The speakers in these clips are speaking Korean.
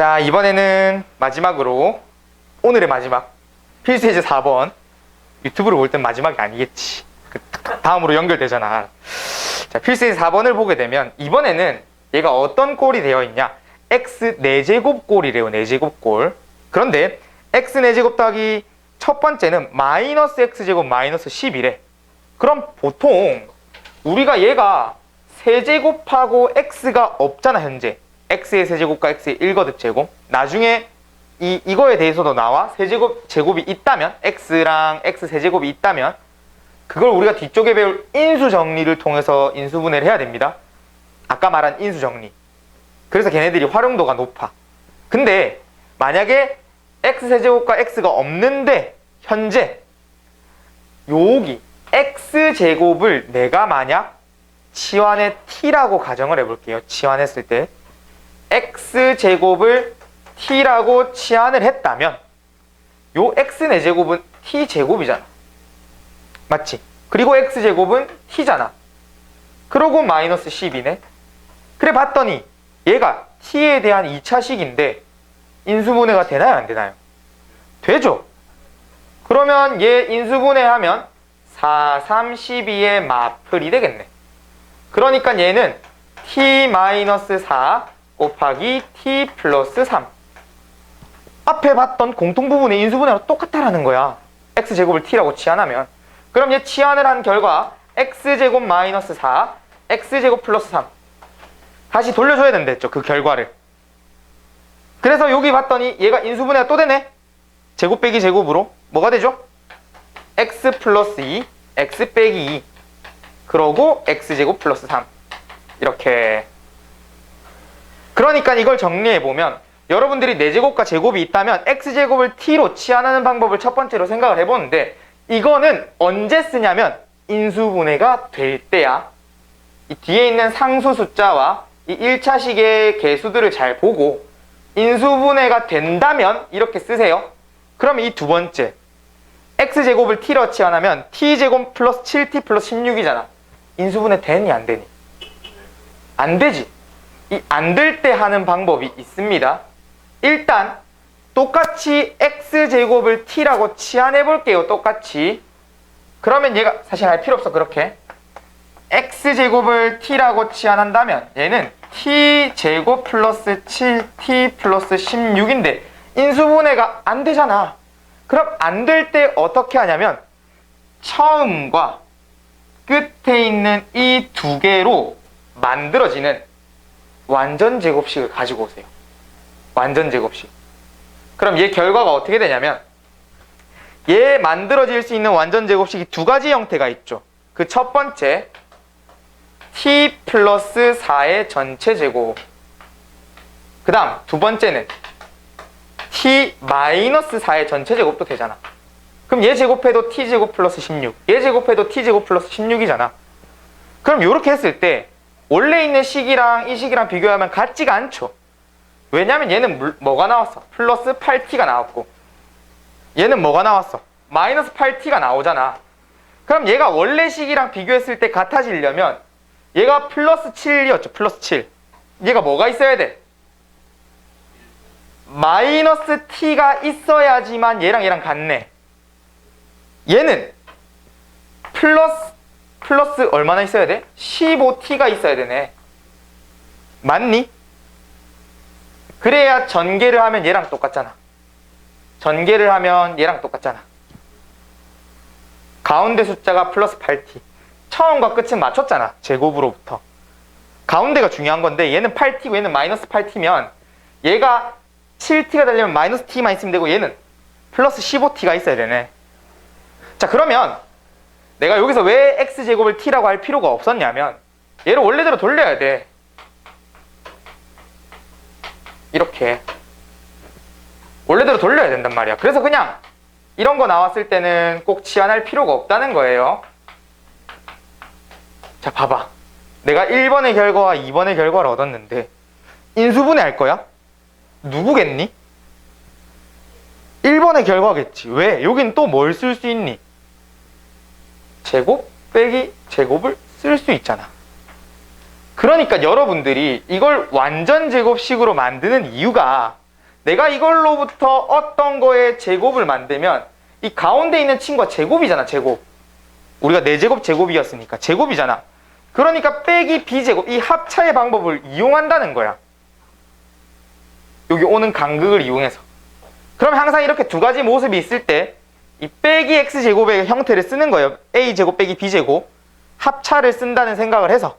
자, 이번에는 마지막으로 오늘의 마지막 필수 예제 4번 유튜브로 볼땐 마지막이 아니겠지. 그 다음으로 연결되잖아. 자, 필수 예제 4번을 보게 되면 이번에는 얘가 어떤 꼴이 되어 있냐? x 4제곱 꼴이래요. 4제곱 꼴. 그런데 x 4제곱 더하기 첫 번째는 마이너스 x제곱 마이너스 10이래. 그럼 보통 우리가 얘가 세제곱하고 x가 없잖아 현재 x의 세제곱과 x의 1거듭 제곱. 나중에 이, 이거에 대해서도 나와. 세제곱 제곱이 있다면 x랑 x 세제곱이 있다면 그걸 우리가 뒤쪽에 배울 인수 정리를 통해서 인수분해를 해야 됩니다. 아까 말한 인수 정리. 그래서 걔네들이 활용도가 높아. 근데 만약에 x 세제곱과 x가 없는데 현재 여기 x 제곱을 내가 만약 치환의 t라고 가정을 해볼게요. 치환했을 때 x 제곱을 t라고 치환을 했다면 요 x 네 제곱은 t 제곱이잖아. 맞지? 그리고 x 제곱은 t잖아. 그러고 마이너스 10이네. 그래 봤더니 얘가 t에 대한 2차식인데 인수분해가 되나요? 안 되나요? 되죠. 그러면 얘 인수분해하면 4, 3, 12의 마플이 되겠네. 그러니까 얘는 t-4 곱하기 t 플러스 3. 앞에 봤던 공통부분의 인수분해랑 똑같다라는 거야. x제곱을 t라고 치환하면. 그럼 얘 치환을 한 결과 x제곱 마이너스 4, x제곱 플러스 3. 다시 돌려줘야 된다 했죠. 그 결과를. 그래서 여기 봤더니 얘가 인수분해가 또 되네. 제곱 빼기 제곱으로 뭐가 되죠? x 플러스 2, x 빼기 2 그러고 x제곱 플러스 3 이렇게 그러니까 이걸 정리해보면 여러분들이 4제곱과 제곱이 있다면 x제곱을 t로 치환하는 방법을 첫 번째로 생각을 해보는데 이거는 언제 쓰냐면 인수분해가 될 때야 이 뒤에 있는 상수 숫자와 이 1차식의 개수들을 잘 보고 인수분해가 된다면 이렇게 쓰세요 그럼 이 두 번째 x제곱을 t로 치환하면 t제곱 플러스 7t 플러스 16이잖아. 인수분해 되니 안 되니? 안 되지. 이안될 때 하는 방법이 있습니다. 일단 똑같이 x제곱을 t라고 치환해 볼게요. 똑같이. 그러면 얘가 사실 할 필요 없어. 그렇게. x제곱을 t라고 치환한다면 얘는 t제곱 플러스 7t 플러스 16인데 인수분해가 안 되잖아. 그럼 안 될 때 어떻게 하냐면 처음과 끝에 있는 이 두 개로 만들어지는 완전 제곱식을 가지고 오세요. 완전 제곱식. 그럼 얘 결과가 어떻게 되냐면 얘 만들어질 수 있는 완전 제곱식이 두 가지 형태가 있죠. 그 첫 번째 t 플러스 4의 전체 제곱. 그 다음 두 번째는 t 마이너스 4의 전체 제곱도 되잖아. 그럼 얘 제곱해도 t 제곱 플러스 16, 얘 제곱해도 t 제곱 플러스 16이잖아. 그럼 이렇게 했을 때 원래 있는 식이랑 이 식이랑 비교하면 같지가 않죠. 왜냐면 얘는 물- 뭐가 나왔어? 플러스 8t가 나왔고 얘는 뭐가 나왔어? 마이너스 8t가 나오잖아. 그럼 얘가 원래 식이랑 비교했을 때 같아지려면 얘가 플러스 7이었죠. 플러스 7. 얘가 뭐가 있어야 돼? 마이너스 t가 있어야지만 얘랑 얘랑 같네. 얘는 플러스 플러스 얼마나 있어야 돼? 15t가 있어야 되네. 맞니? 그래야 전개를 하면 얘랑 똑같잖아. 전개를 하면 얘랑 똑같잖아. 가운데 숫자가 플러스 8t. 처음과 끝은 맞췄잖아. 제곱으로부터. 가운데가 중요한 건데 얘는 8t고 얘는 마이너스 8t면 얘가 7t가 되려면 마이너스 t만 있으면 되고 얘는 플러스 15t가 있어야 되네. 자 그러면 내가 여기서 왜 x제곱을 t라고 할 필요가 없었냐면 얘를 원래대로 돌려야 돼. 이렇게 원래대로 돌려야 된단 말이야. 그래서 그냥 이런 거 나왔을 때는 꼭 치환할 필요가 없다는 거예요. 자 봐봐. 내가 1번의 결과와 2번의 결과를 얻었는데 인수분해 할 거야? 누구겠니? 1번의 결과겠지. 왜? 여긴 또 뭘 쓸 수 있니? 제곱 빼기 제곱을 쓸 수 있잖아. 그러니까 여러분들이 이걸 완전 제곱식으로 만드는 이유가 내가 이걸로부터 어떤 거의 제곱을 만들면 이 가운데 있는 친구가 제곱이잖아, 제곱. 우리가 4제곱 제곱이었으니까 제곱이잖아. 그러니까 빼기 b제곱 이 합차의 방법을 이용한다는 거야. 여기 오는 간극을 이용해서. 그럼 항상 이렇게 두 가지 모습이 있을 때 이 빼기 x제곱의 형태를 쓰는 거예요. a제곱 빼기 b제곱. 합차를 쓴다는 생각을 해서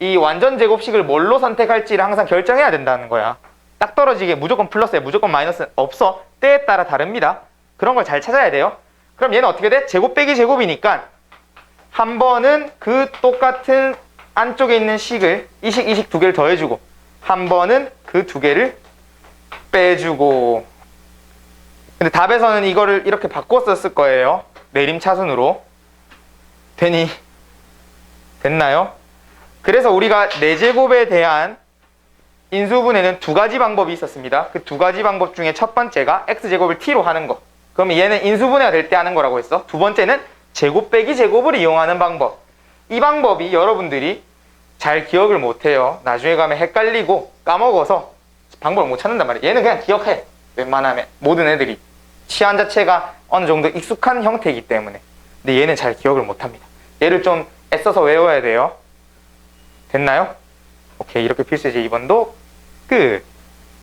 이 완전 제곱식을 뭘로 선택할지를 항상 결정해야 된다는 거야. 딱 떨어지게 무조건 플러스에 무조건 마이너스 없어. 때에 따라 다릅니다. 그런 걸 잘 찾아야 돼요. 그럼 얘는 어떻게 돼? 제곱 빼기 제곱이니까 한 번은 그 똑같은 안쪽에 있는 식을 이식 이식 두 개를 더해주고 한 번은 그 두 개를 빼주고 근데 답에서는 이거를 이렇게 바꿨었을 거예요. 내림 차순으로 되니 됐나요? 그래서 우리가 4제곱에 대한 인수분해는 두 가지 방법이 있었습니다. 그 두 가지 방법 중에 첫 번째가 x제곱을 t로 하는 거. 그러면 얘는 인수분해가 될 때 하는 거라고 했어. 두 번째는 제곱 빼기 제곱을 이용하는 방법. 이 방법이 여러분들이 잘 기억을 못해요. 나중에 가면 헷갈리고 까먹어서 방법을 못 찾는단 말이에요. 얘는 그냥 기억해. 웬만하면 모든 애들이 치안 자체가 어느 정도 익숙한 형태이기 때문에. 근데 얘는 잘 기억을 못합니다. 얘를 좀 애써서 외워야 돼요. 됐나요? 오케이 이렇게 필수제 2번도 끝.